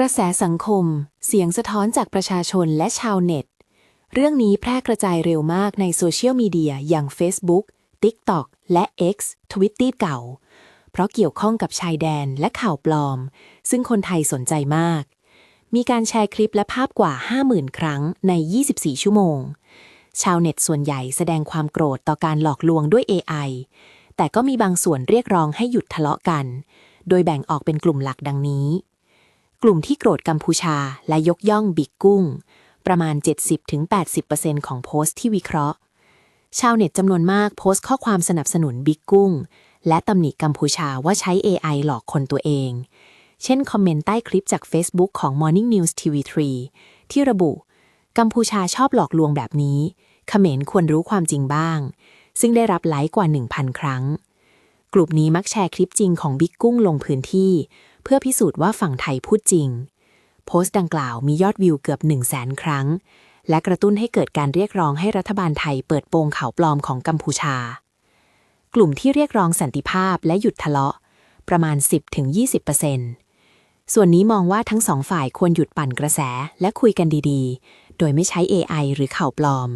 ระแสสังคม เสียงสะท้อนจากประชาชนและชาวเน็ต เรื่องนี้แพร่กระจายเร็วมากในโซเชียลมีเดียอย่าง Facebook TikTok และ X ทวิตตี้เก่า เพราะเกี่ยวข้องกับชายแดนและข่าวปลอม ซึ่งคนไทยสนใจมาก มีการแชร์คลิปและภาพกว่า 50,000 ครั้งใน 24 ชั่วโมง ชาวเน็ตส่วนใหญ่แสดงความโกรธต่อการหลอกลวงด้วย AI แต่ก็มีบางส่วนเรียกร้องให้หยุดทะเลาะกัน โดยแบ่งออกเป็นกลุ่มหลักดังนี้ กลุ่มที่โกรธกัมพูชาและยกย่องบิ๊กกุ้ง ประมาณ 70-80%ของโพสต์ที่วิเคราะห์ ชาวเน็ตจำนวนมากโพสต์ข้อความสนับสนุนบิ๊กกุ้ง และตำหนิกัมพูชาว่าใช้ AI หลอกคนตัวเอง เช่นคอมเมนต์ใต้คลิปจาก Facebook ของ Morning News TV3 ที่ระบุ กัมพูชาชอบหลอกลวงแบบนี้เขมรควรรู้ความจริงบ้าง ซึ่งได้รับไลค์กว่า 1,000 ครั้ง กลุ่มนี้มักแชร์คลิปจริงของบิ๊กกุ้งลงพื้นที่ เพื่อพิสูจน์ว่าฝั่งไทยพูดจริง โพสต์ดังกล่าวมียอดวิวเกือบ1 0 0 0 0แสนครั้ง และกระตุ้นให้เกิดการเรียกร้องให้รัฐบาลไทยเปิดโปงข่าวปลอมของกัมพูชา กลุ่มที่เรียกร้องสันติภาพและหยุดทะเลาะ ประมาณ 10-20%ส่วนนี้มองว่าทั้งสองฝ่ายควรหยุดปั่นกระแสและคุยกันดีๆ โดยไม่ใช้ AI หรือข่าวปลอม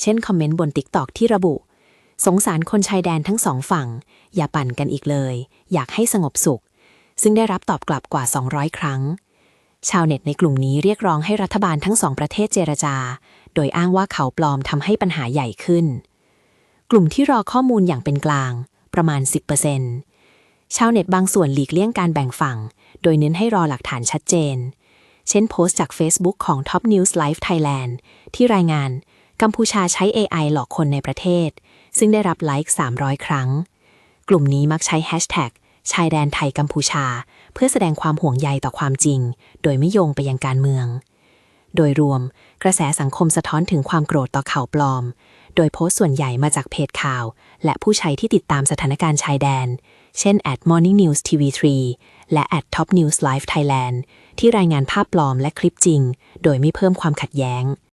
เช่นคอมเมนต์บน TikTok ที่ระบุสงสารคนชายแดนทั้งสองฝั่ง อย่าปั่นกันอีกเลย อยากให้สงบสุข ซึ่งได้รับตอบกลับกว่า 200 ครั้ง ชาวเน็ตในกลุ่มนี้เรียกร้องให้รัฐบาลทั้งสองประเทศเจรจา โดยอ้างว่าเขาปลอมทำให้ปัญหาใหญ่ขึ้น กลุ่มที่รอข้อมูลอย่างเป็นกลาง ประมาณ 10%ชาวเน็ตบางส่วนหลีกเลี่ยงการแบ่งฝั่ง โดยเน้นให้รอหลักฐานชัดเจน เช่นโพสต์จาก Facebook ของ Top News Live Thailand ที่รายงาน กัมพูชาใช้ AI หลอกคนในประเทศ ซึ่งได้รับไลค์300 ครั้ง กลุ่มนี้มักใช้แฮชแท็ก ชายแดนไทยกัมพูชา เพื่อแสดงความห่วงใยต่อความจริง โดยไม่โยงไปยังการเมือง โดยรวม กระแสสังคมสะท้อนถึงความโกรธต่อข่าวปลอม โดยโพสต์ส่วนใหญ่มาจากเพจข่าว และผู้ใช้ที่ติดตามสถานการณ์ชายแดน เช่น @morning news tv3 และ @top news live thailand ที่รายงานภาพปลอมและคลิปจริง โดยไม่เพิ่มความขัดแย้ง